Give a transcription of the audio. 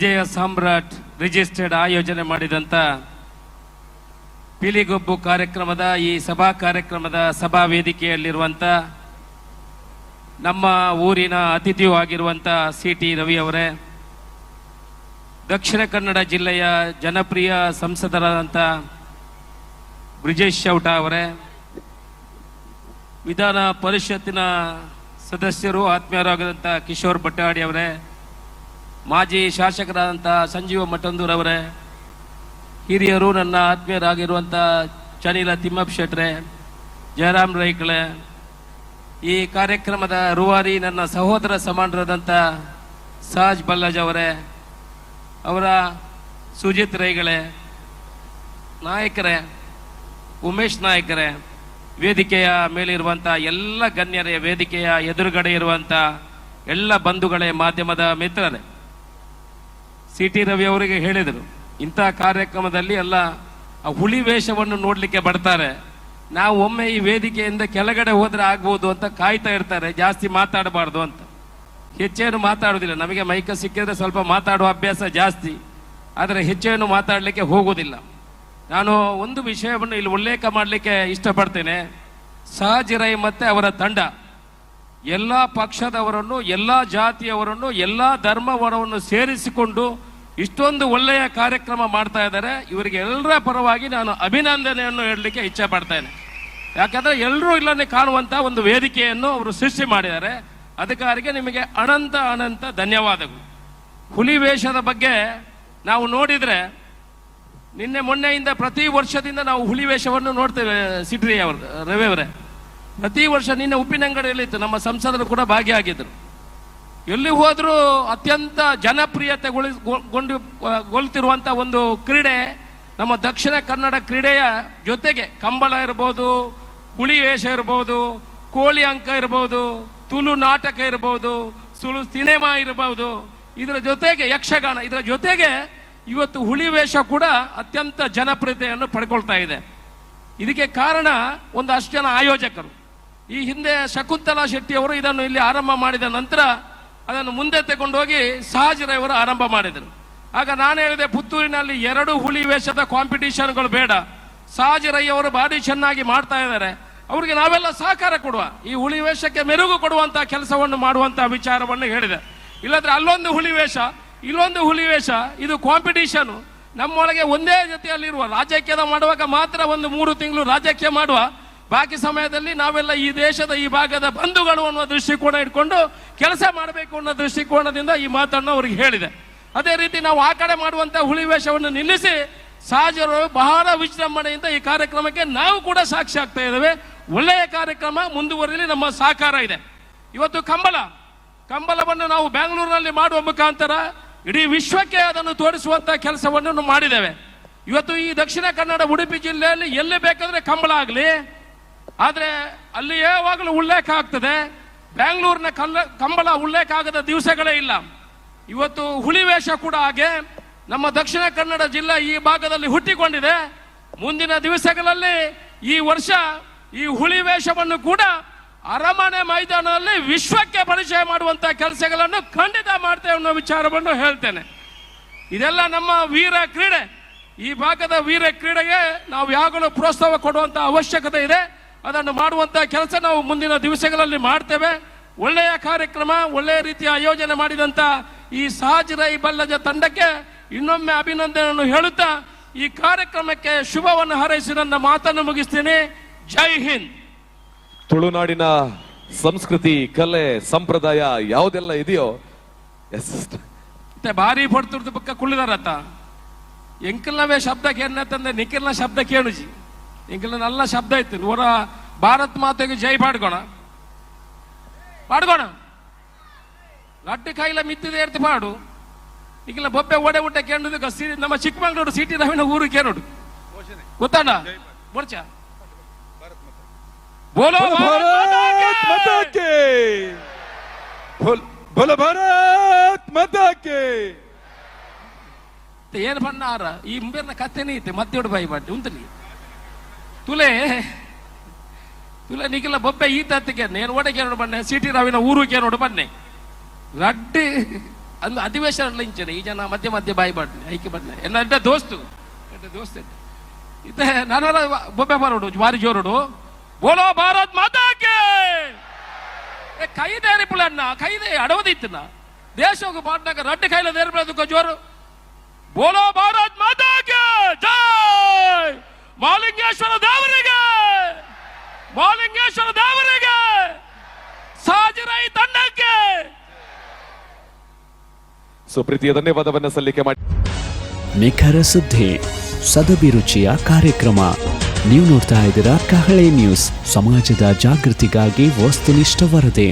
ವಿಜಯ ಸಾಮ್ರಾಟ್ registered ಆಯೋಜನೆ ಮಾಡಿದಂತ ಪಿಲಿಗೊಬ್ಬು ಕಾರ್ಯಕ್ರಮದ, ಈ ಸಭಾ ಕಾರ್ಯಕ್ರಮದ ಸಭಾ ವೇದಿಕೆಯಲ್ಲಿರುವಂತ, ನಮ್ಮ ಊರಿನ ಅತಿಥಿಯೂ ಆಗಿರುವಂಥ ಸಿ ಟಿ ರವಿ ಅವರೇ, ದಕ್ಷಿಣ ಕನ್ನಡ ಜಿಲ್ಲೆಯ ಜನಪ್ರಿಯ ಸಂಸದರಾದಂಥ ಬ್ರಿಜೇಶ್ ಚೌಟ ಅವರೇ, ವಿಧಾನ ಪರಿಷತ್ತಿನ ಸದಸ್ಯರು ಆತ್ಮೀಯರಾಗದಂಥ ಕಿಶೋರ್ ಭಟ್ಟಾಡಿ ಅವರೇ ಮಾಜಿ ಶಾಸಕರಾದಂಥ ಸಂಜೀವ ಮಠಂದೂರ್ ಅವರೇ, ಹಿರಿಯರು ನನ್ನ ಆತ್ಮೀಯರಾಗಿರುವಂಥ ಚನಿಲ ತಿಮ್ಮಪ್ಪ ಶೆಟ್ರೆ, ಜಯರಾಮ್ ರೈಕಳೆ, ಈ ಕಾರ್ಯಕ್ರಮದ ರೂವಾರಿ ನನ್ನ ಸಹೋದರ ಸಮಾನರಾದಂಥ ಸಹಜ್ ಬಲ್ಲಜ್ ಅವರೇ, ಅವರ ಸುಜಿತ್ ರೈಗಳೇ, ನಾಯಕರೇ, ಉಮೇಶ್ ನಾಯಕರೇ, ವೇದಿಕೆಯ ಮೇಲಿರುವಂಥ ಎಲ್ಲ ಗಣ್ಯರೇ, ವೇದಿಕೆಯ ಎದುರುಗಡೆ ಇರುವಂಥ ಎಲ್ಲ ಬಂಧುಗಳೇ, ಮಾಧ್ಯಮದ ಮಿತ್ರರೇ. ಸಿ ಟಿ ರವಿ ಅವರಿಗೆ ಹೇಳಿದರು, ಇಂಥ ಕಾರ್ಯಕ್ರಮದಲ್ಲಿ ಎಲ್ಲ ಹುಲಿ ವೇಷವನ್ನು ನೋಡಲಿಕ್ಕೆ ಬರ್ತಾರೆ. ನಾವು ಒಮ್ಮೆ ಈ ವೇದಿಕೆಯಿಂದ ಕೆಳಗಡೆ ಹೋದರೆ ಆಗ್ಬೋದು ಅಂತ ಕಾಯ್ತಾ ಇರ್ತಾರೆ, ಜಾಸ್ತಿ ಮಾತಾಡಬಾರ್ದು ಅಂತ. ಹೆಚ್ಚೇನು ಮಾತಾಡೋದಿಲ್ಲ ನಮಗೆ ಮೈಕ ಸಿಕ್ಕಿದ್ರೆ ಸ್ವಲ್ಪ ಮಾತಾಡುವ ಅಭ್ಯಾಸ ಜಾಸ್ತಿ, ಆದರೆ ಹೆಚ್ಚೇನು ಮಾತಾಡಲಿಕ್ಕೆ ಹೋಗೋದಿಲ್ಲ ನಾನು ಒಂದು ವಿಷಯವನ್ನು ಇಲ್ಲಿ ಉಲ್ಲೇಖ ಮಾಡಲಿಕ್ಕೆ ಇಷ್ಟಪಡ್ತೇನೆ ಸಹಜಿರೈ ಮತ್ತೆ ಅವರ ತಂಡ. ಎಲ್ಲ ಪಕ್ಷದವರನ್ನು, ಎಲ್ಲ ಜಾತಿಯವರನ್ನು, ಎಲ್ಲ ಧರ್ಮವರವನ್ನು ಸೇರಿಸಿಕೊಂಡು ಇಷ್ಟೊಂದು ಒಳ್ಳೆಯ ಕಾರ್ಯಕ್ರಮ ಮಾಡ್ತಾ ಇದ್ದಾರೆ. ಇವರಿಗೆ ಎಲ್ಲರ ಪರವಾಗಿ ನಾನು ಅಭಿನಂದನೆಯನ್ನು ಹೇಳಲಿಕ್ಕೆ ಇಚ್ಛೆ ಪಡ್ತೇನೆ. ಯಾಕಂದ್ರೆ ಎಲ್ಲರೂ ಇಲ್ಲನ್ನೇ ಕಾಣುವಂತ ಒಂದು ವೇದಿಕೆಯನ್ನು ಅವರು ಸೃಷ್ಟಿ ಮಾಡಿದ್ದಾರೆ. ಅದಕ್ಕಾಗಿ ನಿಮಗೆ ಅನಂತ ಅನಂತ ಧನ್ಯವಾದಗಳು. ಹುಲಿ ವೇಷದ ಬಗ್ಗೆ ನಾವು ನೋಡಿದ್ರೆ ನಿನ್ನೆ ಮೊನ್ನೆಯಿಂದ ಪ್ರತಿ ವರ್ಷದಿಂದ ನಾವು ಹುಲಿ ವೇಷವನ್ನು ನೋಡ್ತೇವೆ ಸಿಟ್ರಿ ಅವರು, ರವಿ ಅವರೇ. ಪ್ರತಿ ವರ್ಷ ನಿನ್ನೆ ಉಪ್ಪಿನಂಗಡಿಯಲ್ಲಿತ್ತು. ನಮ್ಮ ಸಂಸದರು ಕೂಡ ಭಾಗಿಯಾಗಿದ್ದರು. ಎಲ್ಲಿ ಹೋದರೂ ಅತ್ಯಂತ ಜನಪ್ರಿಯತೆಗೊಳಿಸಿಕೊಂಡು ಗೊಲ್ತಿರುವಂಥ ಒಂದು ಕ್ರೀಡೆ, ನಮ್ಮ ದಕ್ಷಿಣ ಕನ್ನಡ ಕ್ರೀಡೆಯ ಜೊತೆಗೆ ಕಂಬಳ ಇರ್ಬೋದು, ಹುಳಿ ವೇಷ ಇರ್ಬೋದು, ಕೋಳಿ ಅಂಕ ಇರ್ಬೋದು, ತುಳು ನಾಟಕ ಇರ್ಬೋದು, ಸುಳು ಸಿನಿಮಾ ಇರಬಹುದು ಇದರ ಜೊತೆಗೆ ಯಕ್ಷಗಾನ, ಇದರ ಜೊತೆಗೆ ಇವತ್ತು ಹುಳಿ ವೇಷ ಕೂಡ ಅತ್ಯಂತ ಜನಪ್ರಿಯತೆಯನ್ನು ಪಡ್ಕೊಳ್ತಾ ಇದೆ. ಇದಕ್ಕೆ ಕಾರಣ ಒಂದು ಅಷ್ಟು ಜನ ಆಯೋಜಕರು. ಈ ಹಿಂದೆ ಶಕುಂತಲಾ ಶೆಟ್ಟಿ ಅವರು ಇದನ್ನು ಇಲ್ಲಿ ಆರಂಭ ಮಾಡಿದ ನಂತರ ಅದನ್ನು ಮುಂದೆ ತಗೊಂಡೋಗಿ ಸಹಜರವರು ಆರಂಭ ಮಾಡಿದರು. ಆಗ ನಾನು ಹೇಳಿದೆ, ಪುತ್ತೂರಿನಲ್ಲಿ ಎರಡು ಹುಲಿ ವೇಷದ ಕಾಂಪಿಟಿಷನ್ಗಳು ಬೇಡ. ಸಹಜರಯ್ಯವರು ಭಾರಿ ಚೆನ್ನಾಗಿ ಮಾಡ್ತಾ ಇದ್ದಾರೆ. ಅವರಿಗೆ ನಾವೆಲ್ಲ ಸಹಕಾರ ಕೊಡುವ. ಈ ಹುಲಿ ವೇಷಕ್ಕೆ ಮೆರುಗು ಕೊಡುವಂತಹ ಕೆಲಸವನ್ನು ಮಾಡುವಂತಹ ವಿಚಾರವನ್ನು ಹೇಳಿದೆ. ಇಲ್ಲದ್ರೆ ಅಲ್ಲೊಂದು ಹುಲಿ ವೇಷ, ಇಲ್ಲೊಂದು ಹುಲಿ ವೇಷ, ಇದು ಕಾಂಪಿಟಿಷನ್ ನಮ್ಮೊಳಗೆ ಒಂದೇ ಜೊತೆಯಲ್ಲಿರುವ ರಾಜಕೀಯದ ಮಾಡುವಾಗ ಮಾತ್ರ ಒಂದು ಮೂರು ತಿಂಗಳು ರಾಜಕೀಯ ಮಾಡುವ ಬಾಕಿ ಸಮಯದಲ್ಲಿ ನಾವೆಲ್ಲ ಈ ದೇಶದ, ಈ ಭಾಗದ ಬಂಧುಗಳು ಅನ್ನೋ ದೃಷ್ಟಿಕೋನ ಇಟ್ಕೊಂಡು ಕೆಲಸ ಮಾಡಬೇಕು ಅನ್ನೋ ದೃಷ್ಟಿಕೋನದಿಂದ ಈ ಮಾತನ್ನು ಅವ್ರಿಗೆ ಹೇಳಿದೆ. ಅದೇ ರೀತಿ ನಾವು ಆ ಕಡೆ ಮಾಡುವಂಥ ಹುಳಿವೇಷವನ್ನು ನಿಲ್ಲಿಸಿ ಸಹಜರು ಬಹಳ ವಿಜೃಂಭಣೆಯಿಂದ ಈ ಕಾರ್ಯಕ್ರಮಕ್ಕೆ ನಾವು ಕೂಡ ಸಾಕ್ಷಿ ಆಗ್ತಾ ಇದ್ದೇವೆ. ಒಳ್ಳೆಯ ಕಾರ್ಯಕ್ರಮ ಮುಂದುವರಿಯಲಿ ನಮ್ಮ ಸಹಕಾರ ಇದೆ. ಇವತ್ತು ಕಂಬಳ, ಕಂಬಳವನ್ನು ನಾವು ಬೆಂಗಳೂರಿನಲ್ಲಿ ಮಾಡುವ ಮುಖಾಂತರ ಇಡೀ ವಿಶ್ವಕ್ಕೆ ಅದನ್ನು ತೋರಿಸುವಂಥ ಕೆಲಸವನ್ನು ಮಾಡಿದ್ದೇವೆ. ಇವತ್ತು ಈ ದಕ್ಷಿಣ ಕನ್ನಡ ಉಡುಪಿ ಜಿಲ್ಲೆಯಲ್ಲಿ ಎಲ್ಲಿ ಬೇಕಾದರೆ ಕಂಬಳ ಆಗಲಿ ಆದ್ರೆ ಅಲ್ಲಿ ಯಾವಾಗಲೂ ಉಲ್ಲೇಖ ಆಗ್ತದೆ. ಬೆಂಗಳೂರಿನ ಕಲ್ಲ, ಕಂಬಳ ಉಲ್ಲೇಖ ಆಗದ ದಿವಸಗಳೇ ಇಲ್ಲ. ಇವತ್ತು ಹುಲಿ ವೇಷ ಕೂಡ ಹಾಗೆ ನಮ್ಮ ದಕ್ಷಿಣ ಕನ್ನಡ ಜಿಲ್ಲೆ ಈ ಭಾಗದಲ್ಲಿ ಹುಟ್ಟಿಕೊಂಡಿದೆ. ಮುಂದಿನ ದಿವಸಗಳಲ್ಲಿ ಈ ವರ್ಷ ಈ ಹುಲಿ ವೇಷವನ್ನು ಕೂಡ ಅರಮನೆ ಮೈದಾನದಲ್ಲಿ ವಿಶ್ವಕ್ಕೆ ಪರಿಚಯ ಮಾಡುವಂತ ಕೆಲಸಗಳನ್ನು ಖಂಡಿತ ಮಾಡ್ತೇವೆ ಅನ್ನೋ ವಿಚಾರವನ್ನು ಹೇಳ್ತೇನೆ. ಇದೆಲ್ಲ ನಮ್ಮ ವೀರ ಕ್ರೀಡೆ. ಈ ಭಾಗದ ವೀರ ಕ್ರೀಡೆಗೆ ನಾವು ಯಾವಾಗಲೂ ಪ್ರೋತ್ಸಾಹ ಕೊಡುವಂತ ಅವಶ್ಯಕತೆ ಇದೆ. ಅದನ್ನು ಮಾಡುವಂತ ಕೆಲಸ ನಾವು ಮುಂದಿನ ದಿವಸಗಳಲ್ಲಿ ಮಾಡ್ತೇವೆ. ಒಳ್ಳೆಯ ಕಾರ್ಯಕ್ರಮ ಒಳ್ಳೆಯ ರೀತಿಯ ಆಯೋಜನೆ ಮಾಡಿದಂತ ಈ ಸಹಜ ರೈ ಬಲ್ಲಜ ತಂಡಕ್ಕೆ ಇನ್ನೊಮ್ಮೆ ಅಭಿನಂದನೆಯನ್ನು ಹೇಳುತ್ತಾ ಈ ಕಾರ್ಯಕ್ರಮಕ್ಕೆ ಶುಭವನ್ನು ಹಾರೈಸಿ ನನ್ನ ಮಾತನ್ನು ಮುಗಿಸ್ತೀನಿ. ಜೈ ಹಿಂದ್. ತುಳುನಾಡಿನ ಸಂಸ್ಕೃತಿ ಕಲೆ ಸಂಪ್ರದಾಯ ಯಾವುದೆಲ್ಲ ಇದೆಯೋ ಎಸ್ ಮತ್ತೆ ಭಾರಿ ಪಡ್ತಿರ್ದು ಪಕ್ಕ ಕುಳ್ಳಿದಾರತ್ತ. ಎಂಕಲ್ನವೇ ಶಬ್ದ ಕೇಳತ್ತಂದ್ರೆ ನಿಖಿಲ್ನ ಶಬ್ದ ಕೇಳುಜಿ. ಎಂಕಲ್ನ ಎಲ್ಲ ಶಬ್ದ ಇತ್ತು ನೂರ ಭಾರತ್ ಮಾತೆಗೆ ಜೈ ಪಾಡ್ಕೋಣ ಪಾಡ್ಕೋಣ ಲಡ್ಡು ಕೈಲ ಮಿತ್ತಿದೆ ಇರ್ತಿ ಪಾಡು. ಈಗಿಲ್ಲ ಬೊಬ್ಬೆ ಓಡೆ ಊಟ ಕೇಂದ್ರದಕ್ಕೆ ಸಿಟಿ ನಮ್ಮ ಚಿಕ್ಕಮಗಳೂರು ಸಿಟಿ ನವಿನ ಊರು ಕೇಳೋಡು ಗೊತ್ತಾಡ ಬರ್ಚ ಬೋಲೋ ಬೋಲೋ ಭಾರತ್ ಮತಕ್ಕೆ ಏನ್ ಬಣ್ಣ ಆರ ಈ ಮುಂಬೆರ್ನ ಕತ್ತೆನೇ ಐತೆ ಮತ್ತೆ ಬಾಯಿ ಬಾಟಿ ಉಂಟಲಿ ತುಲೇ ತುಲೆ ನಿಖಿಲ ಬೊಬ್ಬೆ ಈ ತತ್ತಿಗೆ. ನೇನು ಓಡಕ್ಕೆ ನೋಡು ಬನ್ನೆ. ಸಿಟಿ ರಾವಿನ ಊರಿಗೆ ನೋಡು ಬನ್ನೆ. ರಡ್ಡಿ ಅಂದು ಅಧಿವೇಶನ ಲಿಂಚನೆ. ಈ ಜನ ಮಧ್ಯ ಮಧ್ಯ ಬಾಯಿ ಬಡ್ನೆ ಐಕೆ ಬಡ್ಲೆ ಎಲ್ಲ ಅಡ್ಡ ದೋಸ್ತು? ಅಡ್ಡ ದೋಸ್ತ ಇದೆ ನಾನು ಬೊಬ್ಬೆ ಬರೋಡು ಜ್ವಾರಿ ಜೋರುಡು ಬೋಲೋ ಭಾರತ್ ಮಾತಾಕೆ ಕೈದೆ ಕೈದೇ ಕೈದೆ ಅಡವದಿತ್ತನ ದೇಶಕ್ಕೆ ಪಾಟ್ನಾಗ ರಡ್ಡಿ ಕೈಲ ನೇರ್ಬಿಡೋದಕ್ಕೆ ಜೋರು. ಬೋಲೋ ಭಾರತ್ ಮಾತಾಕೆ ಜೈ ಮಾಲಿಂಗೇಶ್ವರ ದೇವರಿಗೆ! ಮಾಲಿಂಗೇಶ್ವರ ದೇವರಿಗೆ ಸಾಜಿರೈ ತಂಡಕ್ಕೆ! ಸೊ ಪ್ರೀತಿಯ ಧನ್ಯವಾದವನ್ನ ಸಲ್ಲಿಕೆ ಮಾಡಿ. ನಿಖರ ಸುದ್ದಿ ಸದಭಿರುಚಿಯ ಕಾರ್ಯಕ್ರಮ. ನೀವು ನೋಡ್ತಾ ಇದ್ದೀರಾ ಕಹಳೆ ನ್ಯೂಸ್ ಸಮಾಜದ ಜಾಗೃತಿಗಾಗಿ ವಸ್ತುನಿಷ್ಠ ವರದಿ.